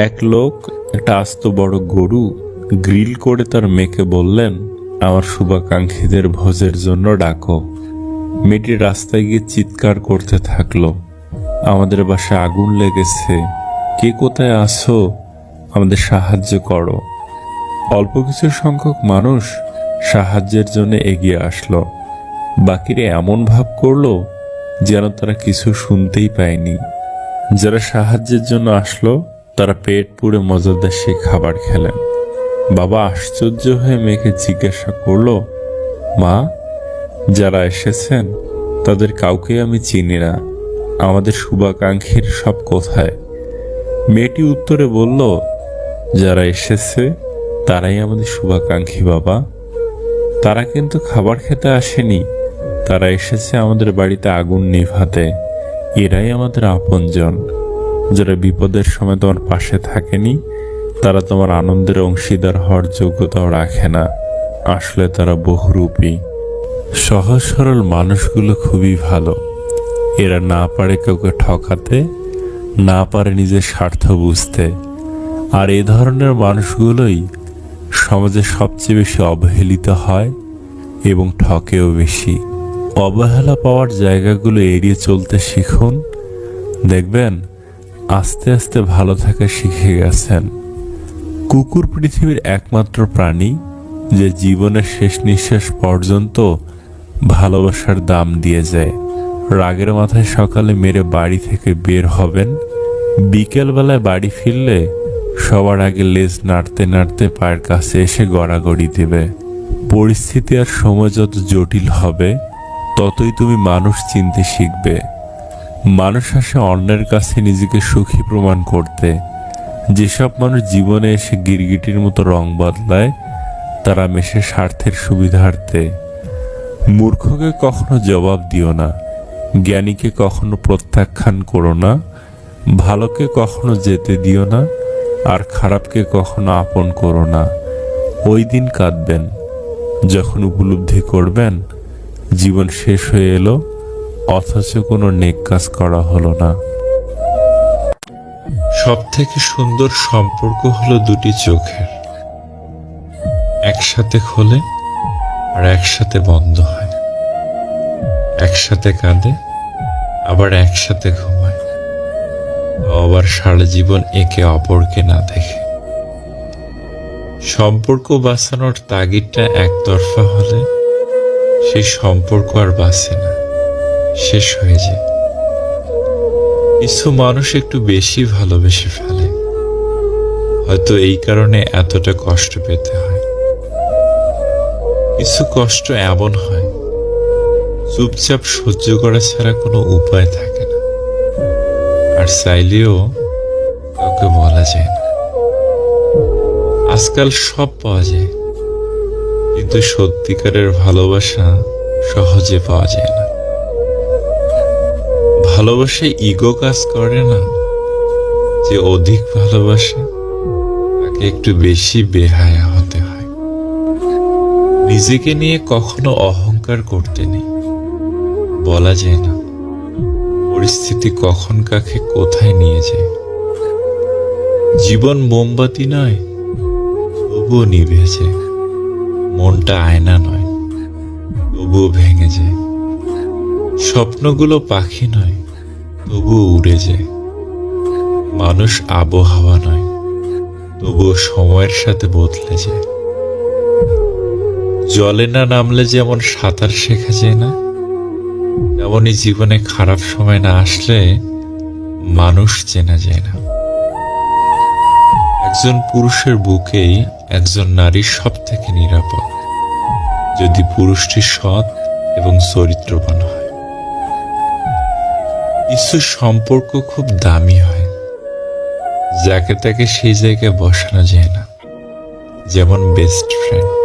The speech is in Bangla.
এক লোক, একটা আস্ত বড় গরু, গ্রিল করে তার মেয়েকে বললেন, আমার শুভাকাঙ্ক্ষীদের ভোজের জন্য ডাকো। মেয়েটি রাস্তায় গিয়ে চিৎকার করতে থাকল। আমাদের বাসায় আগুন লেগেছে। কে কোথায় আসো আমাদের সাহায্য করো। অল্প কিছু সংখ্যক মানুষ সাহায্যের জন্য এগিয়ে আসলো। বাকিরা এমন ভাব করল যেন তারা কিছু শুনতেই পায়নি। যারা সাহায্যের জন্য আসলো তারা পেট পুড়ে মজাদার সেই খাবার খেলেন। বাবা আশ্চর্য হয়ে মেয়েকে জিজ্ঞাসা করল, মা, যারা এসেছেন, তাদের কাউকে আমি চিনি না। আমাদের শুভাকাঙ্ক্ষীর সব কোথায়? মেয়েটি উত্তরে বলল, যারা এসেছে, তারাই আমাদের শুভাকাঙ্ক্ষী, বাবা। তারা কিন্তু খাবার খেতে আসেনি। তারা এসেছে আমাদের বাড়িতে আগুন নিভাতে। এরাই আমাদের আপনজন। যারা বিপদের সময় তোমার পাশে থাকেনি, তারা তোমার আনন্দের অংশীদার হওয়ার যোগ্যতাও রাখে না। আসলে তারা বহুরূপী। সহজ সরল মানুষগুলো খুবই ভালো। এরা না পারে কাউকে ঠকাতে, না পারে নিজের স্বার্থ বুঝতে। আর এ ধরনের মানুষগুলোই সমাজে সবচেয়ে বেশি অবহেলিত হয় এবং ঠকেও বেশি। অবহেলা পাওয়ার জায়গাগুলো এড়িয়ে চলতে শিখুন। দেখবেন আস্তে আস্তে ভালো থাকা শিখে গেছেন। কুকুর পৃথিবীর একমাত্র প্রাণী যে জীবনের শেষ নিঃশ্বাস পর্যন্ত ভালোবাসার দাম দিয়ে যায়। রাগের মাথায় সকালে মেরে বাড়ি থেকে বের হবেন। বিকেলবেলায় বাড়ি ফিরলে সবার আগে লেজ নাড়তে নাড়তে পায়ের কাছে এসে গড়াগড়ি দেবে। পরিস্থিতি আর সময় যত জটিল হবে, ততই তুমি মানুষ চিনতে শিখবে। মানুষ আসে অন্যের কাছে নিজেকে সুখী প্রমাণ করতে। যেসব মানুষ জীবনে এসে গিরগিটির মতো রং বদলায়, তারা মেশে স্বার্থের সুবিধার্থে। মূর্খকে কখনো জবাব দিও না, জ্ঞানীকে কখনো প্রত্যাখ্যান করো না, ভালোকে কখনো যেতে দিও না, আর খারাপকে কখনো আপন করো না। ওই দিন কাঁদবেন, যখন উপলব্ধি করবেন, জীবন শেষ হয়ে এলো অথচ কোনো নেক কাজ করা হলো না। সব থেকে সুন্দর সম্পর্ক হলো দুটি চোখের। একসাথে খোলে আর একসাথে বন্ধ হয়। একসাথে কাঁদে, আবার একসাথে ঘুমায়। আবার সারা জীবন একে অপরকে না দেখে। সম্পর্ক বাঁচানোর তাগিদটা একতরফা হলে সেই সম্পর্ক আর বাঁচে না। শেষ হয়ে যায়। কিছু মানুষ একটু বেশি ভালোবেসে ফেলে। হয়তো এই কারণে এতটা কষ্ট পেতে হয়। কিছু কষ্ট এমন হয়, চুপচাপ সহ্য করা ছাড়া কোনো উপায় থাকে না। আর চাইলেও কাউকে বলা যায় না। আজকাল সব পাওয়া যায়, কিন্তু সত্যিকারের ভালোবাসা সহজে পাওয়া যায় না। ভালোবাসায় ইগো কাজ করে না? যে অধিক ভালোবাসে, তাকে একটু বেশি বেহায়া হতে হয়। নিজেকে নিয়ে কখনো অহংকার করতে নেই। বলা যায় না, পরিস্থিতি কখন কাকে কোথায় নিয়ে যায়। জীবন মোমবাতি নয়, তবুও নিভে যায়। মনটা আয়না নয়, তবুও ভেঙে যায়। স্বপ্নগুলো পাখি নয় তবুও উড়ে যায়। মানুষ আবহাওয়া নয়, তবুও সময়ের সাথে বদলে যায়। জলে না নামলে যেমন সাঁতার শেখা যায় না তেমনই জীবনে খারাপ সময় না আসলে মানুষ চেনা যায় না। একজন পুরুষের বুকেই একজন নারীর সব থেকে নিরাপদ, যদি পুরুষটি সৎ এবং চরিত্রবান হয়। কিছু সম্পর্ক খুব দামি হয়। যাকে তাকে সেই জায়গায় বসানো যায় না। যেমন বেস্ট ফ্রেন্ড